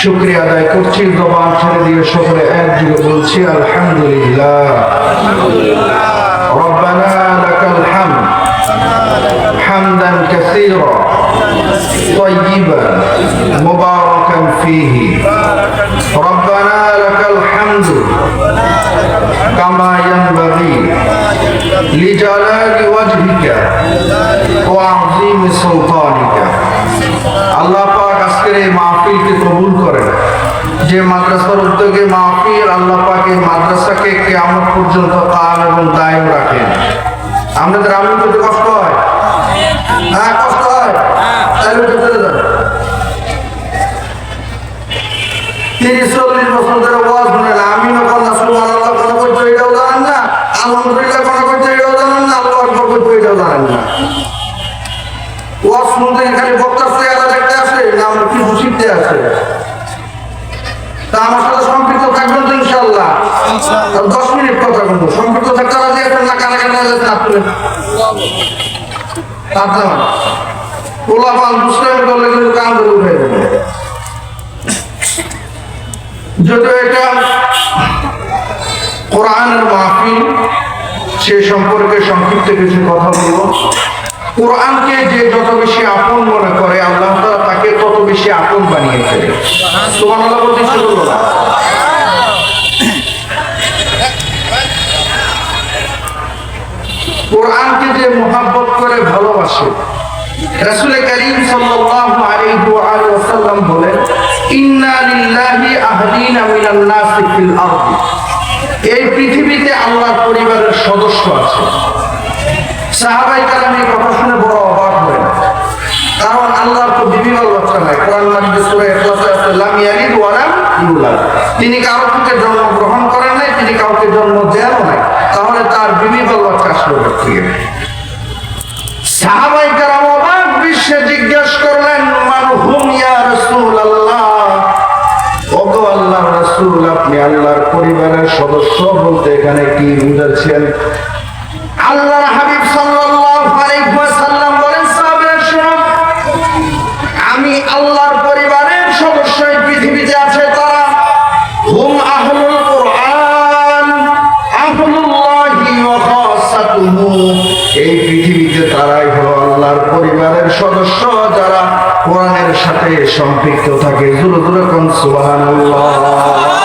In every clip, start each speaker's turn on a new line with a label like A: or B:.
A: শুক্রিয়া আদায় করছি জবান ছেড়ে দিয়ে সকলে একযোগে বলছি আলহামদুলিল্লাহ ربنا لك الحمد حمدا كثيرا طيبا مباركا فيه ربنا لك الحمد كما ينبغي لجلال وجهك وعظيم سلطانك আল্লাহ পাক আজকের এই মাহফিলকে কবুল করেন যে মাদ্রাসার উদ্যোগে মাহফিল আল্লাহ পাক এই মাদ্রাসাকে কেমন পর্যন্ত কাল এবং দায়ম রাখেন আমাদের আমি করতে কষ্ট হয় হ্যাঁ কষ্ট হয় তাহলে তিরিশ চল্লিশ বছর ধরে ওয়াজ শুনেন আমি নকল না সুমান আল্লাহ কোনো করতে এটাও জানেন না। আলহামদুলিল্লাহ কোনো করতে এটাও জানেন না। আল্লাহ আকবর করতে এটাও জানেন না। ওয়াজ শুনতে খালি বক্তার চেহারা দেখতে আসে না আমরা কিছু শিখতে আসে। তা আমার সাথে সম্পৃক্ত থাকবেন তো ইনশাল্লাহ দশ মিনিট কথা বলব। সম্পৃক্ত থাকতে রাজি আছেন না? যাচ্ছেন আপনি পোলাপান দুষ্টামি করলে কিন্তু কান ধরে উঠে সে সম্পর্কে সংক্ষিপ্ত কিছু কথা বলব। কোরআনকে যে যত বেশি আপন মনে করে, আল্লাহ তাকে তত বেশি আপন বানিয়ে ফেলে। কোরআনকে যে মোহাব্বত করে ভালোবাসে করিম বলেন কারণ তিনি কারও থেকে জন্মগ্রহণ করেন নাই, তিনি কাউকে জন্ম দেনও নাই। তাহলে তার বিবি বাচ্চা থেকে সাহাবাই কালাম অবাক বিশ্বে জিজ্ঞেস করলেন, মান হুম ইয়া রাসূলুল্লাহ? ওগো আল্লাহর আপনি আল্লাহর পরিবারের সদস্য বলতে এখানে কি বুঝাচ্ছেন? সম্পৃক্ত থাকে। জোরে জোরে কোন সুবহানাল্লাহ।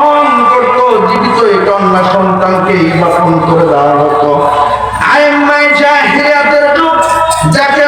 A: কন্যা সন্তানকে বাপন করে দেওয়া হতো। আইম্মাই জাহিরাতের যুগ যাকে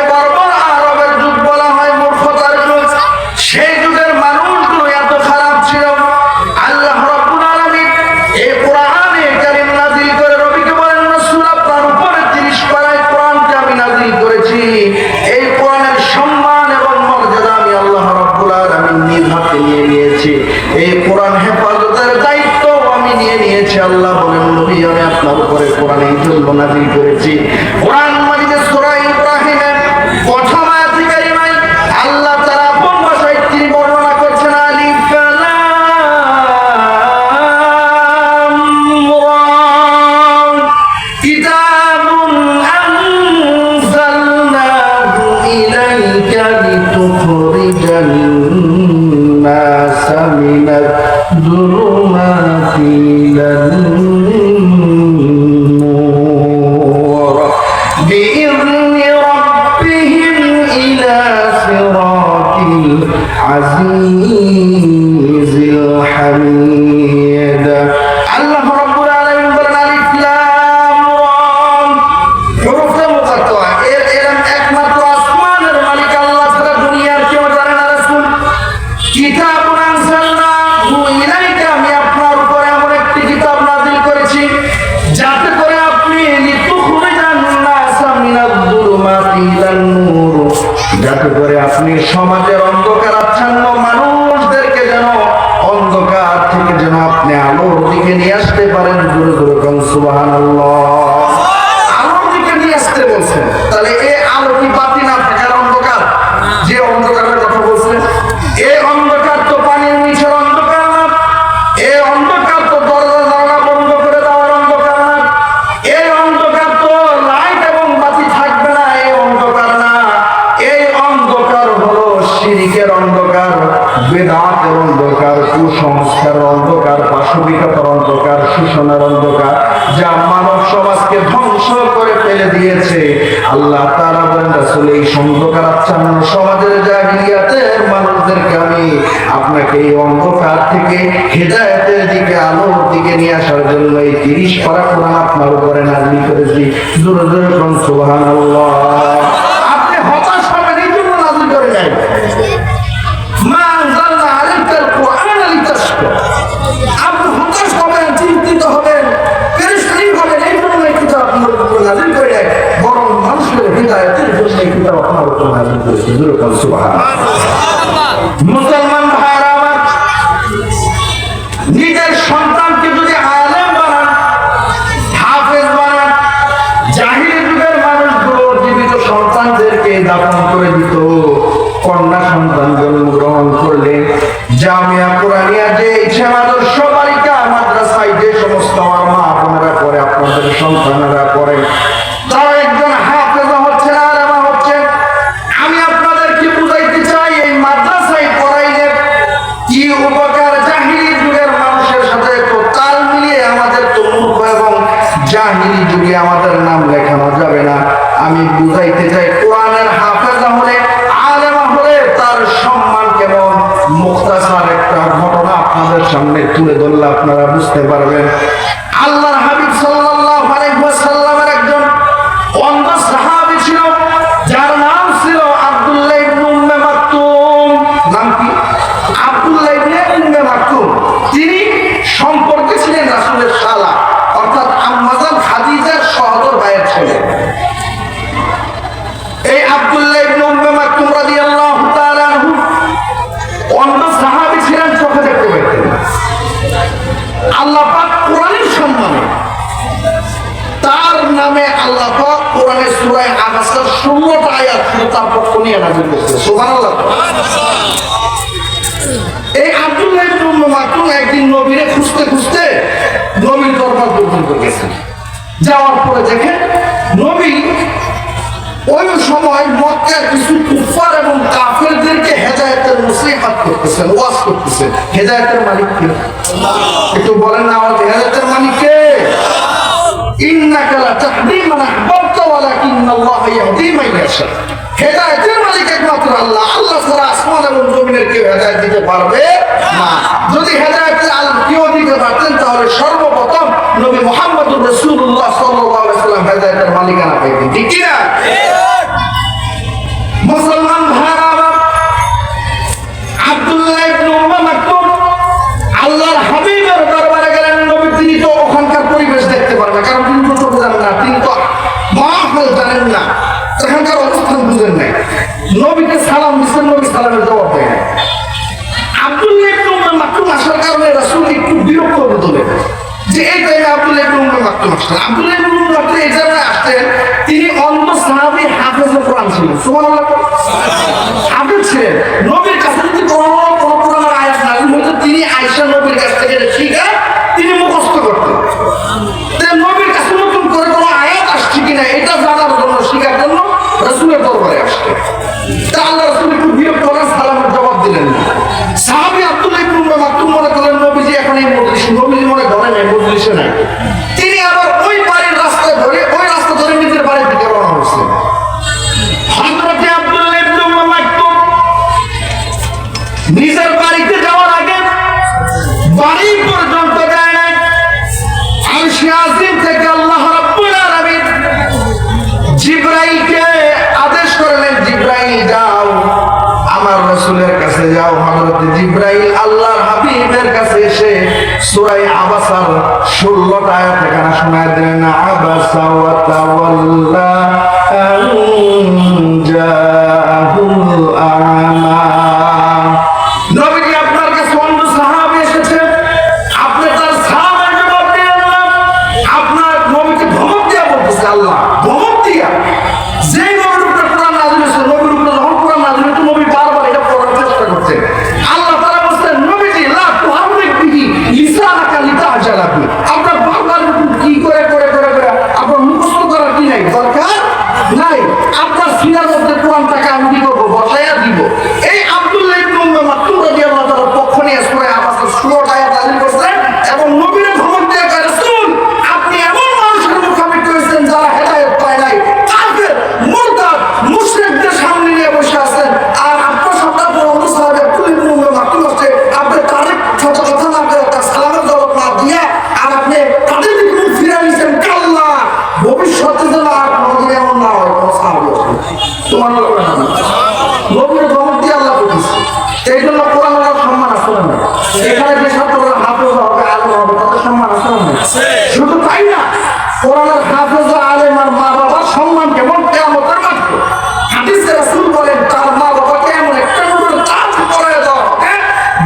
A: العزيز الحميد الله رب العالمين বলেন আলিফ লাম রা হরফে মুকাত্তা এর এরম একমাত্র আসমানের মালিক আল্লাহ ছাড়া দুনিয়ার কেউ জানে না রাসূল কিতাবুন আনজালনাহু ইলাইকা আমি আপনার উপরে এমন একটি কিতাব নাযিল করেছি যাতে করে আপনি লিতুখরিজান নাসা মিনাদ যুলুমাতি ইলান নূর যাতে করে আপনি সমাজের তাহলে অন্ধকার, পাশবিকতার অন্ধকার, শোষণের অন্ধকার, যা মানব সমাজকে ধ্বংস করে ফেলে দিয়েছে। আল্লাহ তারা বলেন, রাসূল, এই অন্ধকার আচ্ছন্ন সমাজের জাহিলিয়াতের মানুষদেরকে আমি আপনাকে এই অন্ধকার থেকে হেদায়েতের দিকে, আলোর দিকে নিয়ে আসার জন্য এই তিরিশ পারা কোরআন আপনার উপরে নাজিল করেছি। জোরে জোরে কোন নাযিল করেছে। সুবহানাল্লাহ। এই আব্দুল্লাহ ইবনে উম্মে মাকতুম একদিন নবীরে খুঁজতে খুঁজতে নবীর দরবার পর্যন্ত গেছেন যাওয়ার পরে দেখেন নবী ওই সময় মক্কার কিছু কুফার এবং কাফেরদেরকে হেদায়েতের নসিহত করতেছেন, ওয়াজ করতেছেন। হেদায়েতের মালিক কে? একটু বলেন না আমাদের হেদায়েতের মালিক কে? ইন্নাকা লা তাহদি মান ওয়ালাকিন্নাল্লাহা ইয়াহদি মান ইয়াশা। হেদায়েতের মালিক একমাত্র আল্লাহ। আল্লাহ ছাড়া আসমান এবং জমিনের কেউ হেদায়েত দিতে পারবে না। যদি হেদায়েতের আল্লাহ কেউ দিতে পারতেন, তাহলে সর্বপ্রথম নবী মুহাম্মদুর রাসূলুল্লাহ সাল্লাল্লাহু মালিকানা পাইতেন ঠিক কি বুঝেন নাই। নবীকে সালাম দিচ্ছেন নবী সালামের জবাব দেয় নাই। আব্দুল্লাহ ইবনে উম্মে মাকতুম আসার কারণে রাসূল একটু বিরক্ত বোধ যে, এই টাইমে আব্দুল্লাহ ইবনে উম্মে মাকতুম আসলেন আব্দুল্লাহ ইবনে উম্মে মাকতুম এই জায়গায় আসতেন তিনি অন্ধ সাহাবী হাফেজুল কোরআন ছিলেন সুবহানাল্লাহ। হাফেজ ছিলেন। নবীর কাছে যদি কোনো কোনো কোরআনের আয়াত নাযিল হতো, তিনি আয়েশা নবীর কাছ থেকে সূরা আবাসার 16 টা আয়াত এখানে শোনায় দিলেন আবাসা ওয়া এখানে যে ছাত্ররা হাফেজ হবে আলেম হবে তাদের সম্মান আছে শুধু তাই না কোরআনের হাফেজ আলেম আর মা বাবার সম্মান কেমন কেয়ামতের মাত্র হাদিসে রাসূল বলেন তার মা বাবাকে এমন একটা নূরের তাজ পরায় দেওয়া হবে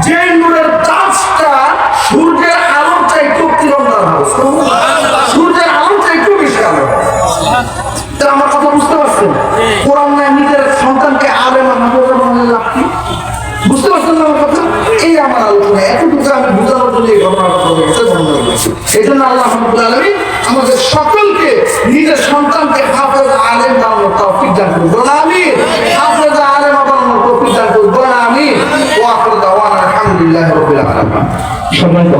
A: যে নূরের তাজটা সূর্যের আলোর চাইতে তিরন্দার হবে। সূর্যের আলোর চাইতে বেশি আলো আমার কথা বুঝতে পারছেন? কোরআন নিজের সন্তানকে আলেম আর হাফেজ বুঝতে পারছেন না আমার আলোচনা এতটুকু আমি বুঝানোর জন্য এই ঘটনাটা বলে গেছে ধন্যবাদ এই জন্য আল্লাহ রব্বুল আলামিন আমাদের সকলকে নিজের সন্তানকে হাফেজ আলেম বানানোর তৌফিক দান করুন। বলুন আমি হাফেজ আলেম বানানোর তৌফিক দান করুন। বলুন আমি ও আখিরু দাওয়ানা আলহামদুলিল্লাহ সম্মানিত